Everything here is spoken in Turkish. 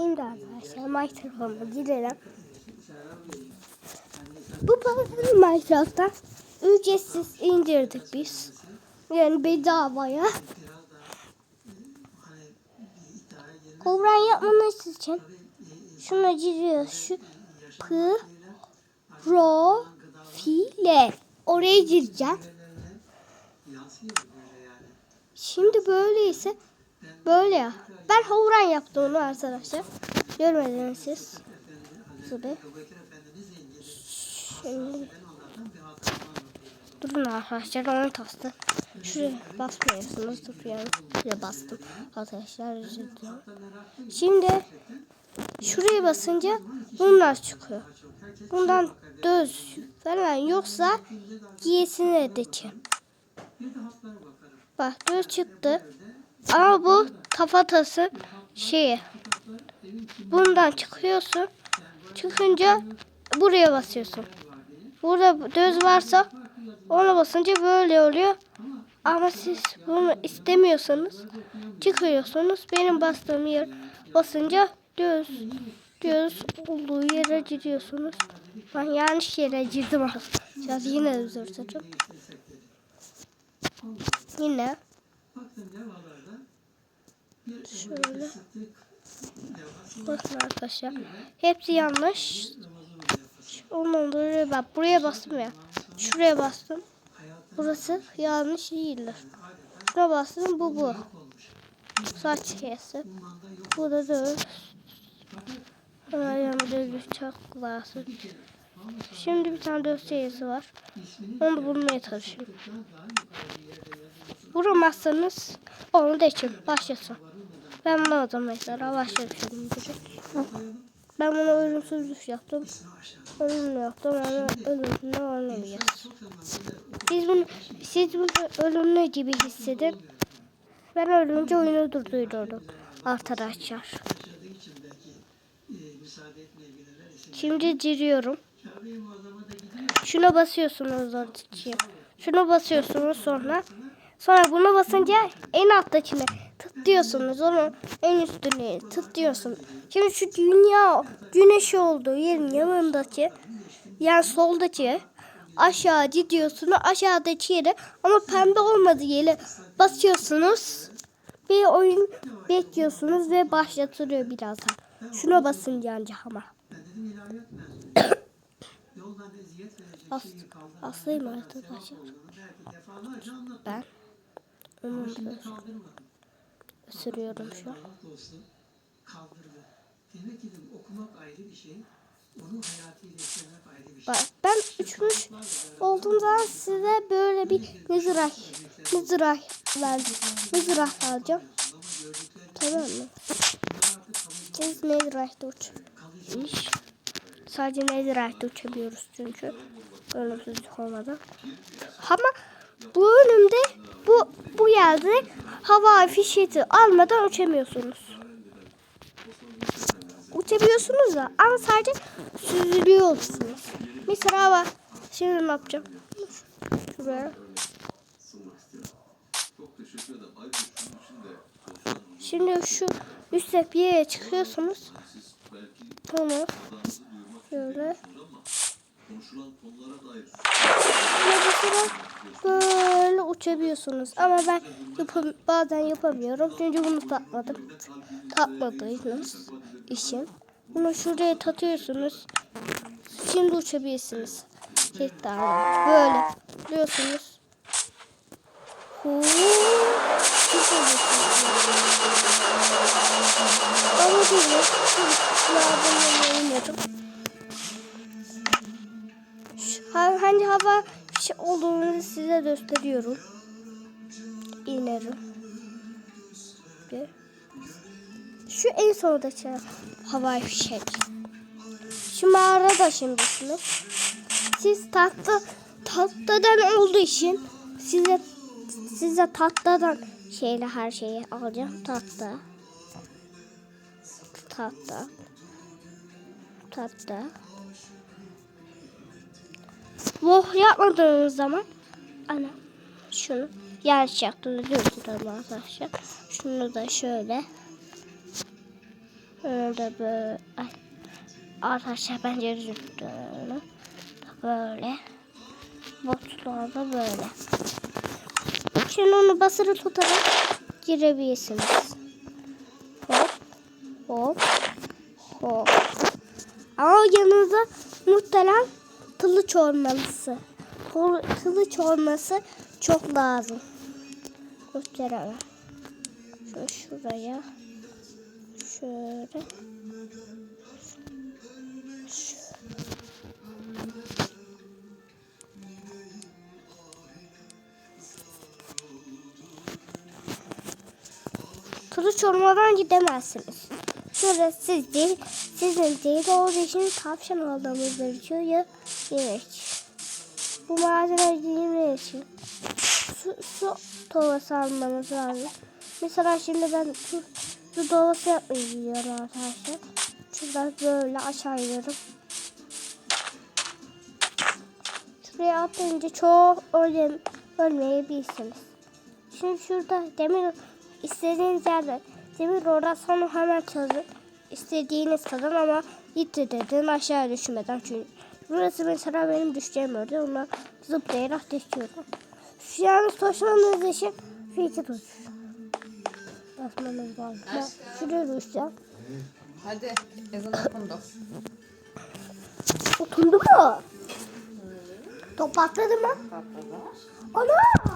Şimdi arkadaşlar Minecraft'a girelim. Bu paraları Minecraft'tan ücretsiz indirdik biz. Yani bedavaya. Kovran yapmanız için şuna giriyoruz. Şu p ro file oraya gireceğim. Şimdi böyleyse böyle ya. Ben Hovran yaptım onu arkadaşlar. Görmediniz siz. Şurada. Şimdi. Durun arkadaşlar onu tastı. Şuraya basmıyorsunuz. Dur yani. Şuraya bastım. Arkadaşlar. Şimdi şuraya basınca bunlar çıkıyor. Bundan düz falan yoksa giyesini edeceğim. Bak düz çıktı. Ama bu kafatası şeyi. Bundan çıkıyorsun. Çıkınca buraya basıyorsun. Burada düz varsa ona basınca böyle oluyor. Ama siz bunu istemiyorsanız çıkıyorsunuz. Benim bastığım yer basınca düz düz olduğu yere giriyorsunuz. Ben yanlış yere girdim arkadaşlar. Yine özür dilerim. Yine şöyle bakın arkadaşlar. Hepsi yanlış. Ondan dolayı ben buraya bastım ya. Şuraya bastım. Burası yanlış değildir. Şuna bastım bu bu. Saç kesi. Bu da düz. Ayağımda düz çok lazım. Şimdi bir tane dosyası var. Onu bulmaya çalışıyorum. Vuramazsanız onu da için başlasın. Ben bunu aldım mesela başlatıyorum. Ben bunu ölümsüzlük yaptım. Ölümlü yaptım. Onu ölümlü oynamayacağız. Siz bunu, siz bunu ölümlü gibi hissedin. Ben ölünce oyunu durdurdum arkadaşlar. Şimdi giriyorum. Şuna basıyorsunuz ortaya. Şuna basıyorsunuz sonra. Sonra bunu basınca en alttakine tıklıyorsunuz. Onun en üstüne tıklıyorsunuz. Şimdi şu dünya güneş olduğu yerin yanındaki yani soldaki aşağı gidiyorsunuz. Aşağıdaki yere ama pembe olmadığı yere basıyorsunuz. Bir oyun bekliyorsunuz ve başlatılıyor birazdan. Şuna basınca ancak ama. As, aslayım arkadaşlar. Ben onu sürüyorum şu an. Demek ki okumak ayrı bir şey, onu hayatıyla yaşamak ayrı bir şey. Bak, ben üçmüş olduğum zaman size böyle bir mızrak, mızrak verdim. Mızrak alacağım. Tamam mı? Biz mızrakta uçmuş. Sadece mızrakta uçabiliyoruz çünkü. Ölümsüzlük olmadan. Ama bu önümde bu bu yerde hava fişeti almadan uçamıyorsunuz. Uçabiliyorsunuz da ama sadece süzülüyorsunuz. Mesela bak şimdi ne yapacağım? Şuraya. Şimdi şu üstte bir yere çıkıyorsunuz. Tamam. Şöyle. Mesela böyle uçabiliyorsunuz. Ama ben yapam bazen yapamıyorum. Çünkü bunu takmadım. Takmadığınız için. Bunu şuraya takıyorsunuz. Şimdi uçabilirsiniz. Tekrar böyle diyorsunuz. Huu. Ama değil. Yardımla oynuyorum. Hani hava şey olduğunu size gösteriyorum. İnerim. Bir. Şu en sondaki havai fişek. Şu mağarada şimdisiniz. Siz tatlı tatlıdan olduğu için size size tatlıdan şeyle her şeyi alacağım. Tatlı. Tatlı. Tatlı. Voh yapmadığınız zaman ana şunu yanlış yaptım diyorsun tabii arkadaşlar. Şunu da şöyle. Ee, da böyle. Ay. Arkadaşlar bence düzgün. Böyle. Botlar da böyle. Şimdi onu basılı tutarak girebilirsiniz. Hop. Hop. Hop. Ama yanınıza muhtemelen kılıç olmalısı. Kol- Kılıç olması çok lazım. Gösteremem. Şöyle şuraya. Şöyle. Kılıç olmadan gidemezsiniz. Şurada siz değil, sizin değil olduğu için tavşan aldığımız gerekiyor ya yemek. Bu malzemeleri için su, su tovası almamız lazım. Mesela şimdi ben su, su tovası yapmayı biliyorum arkadaşlar. Şuradan böyle aşağı iniyorum. Şuraya atlayınca çok öyle, ölmeyebilirsiniz. Şimdi şurada demir istediğiniz yerde demir orada sonra hemen çalın. İstediğiniz kadar ama yitti dedin aşağı düşmeden çünkü. Burası mesela benim düşeceğim orada. Ondan zıplayarak düşüyorum. Şu yalnız toşmanız için şu iki tuş. Basmanız lazım. Ben şuraya düşeceğim. Hadi ezan okundu. Oturdu mu? Top patladı mı? Patladı. Ana!